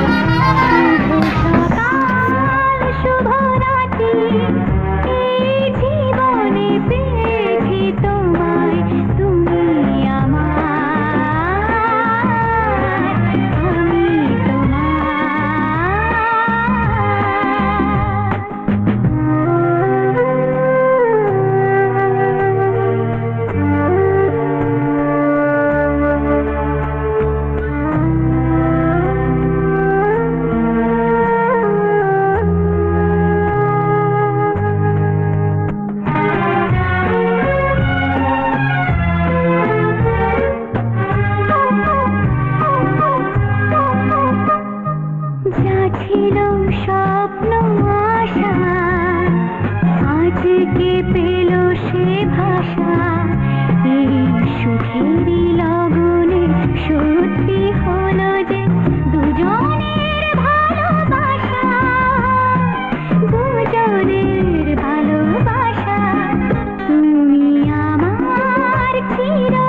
Música পেল সে ভাষা।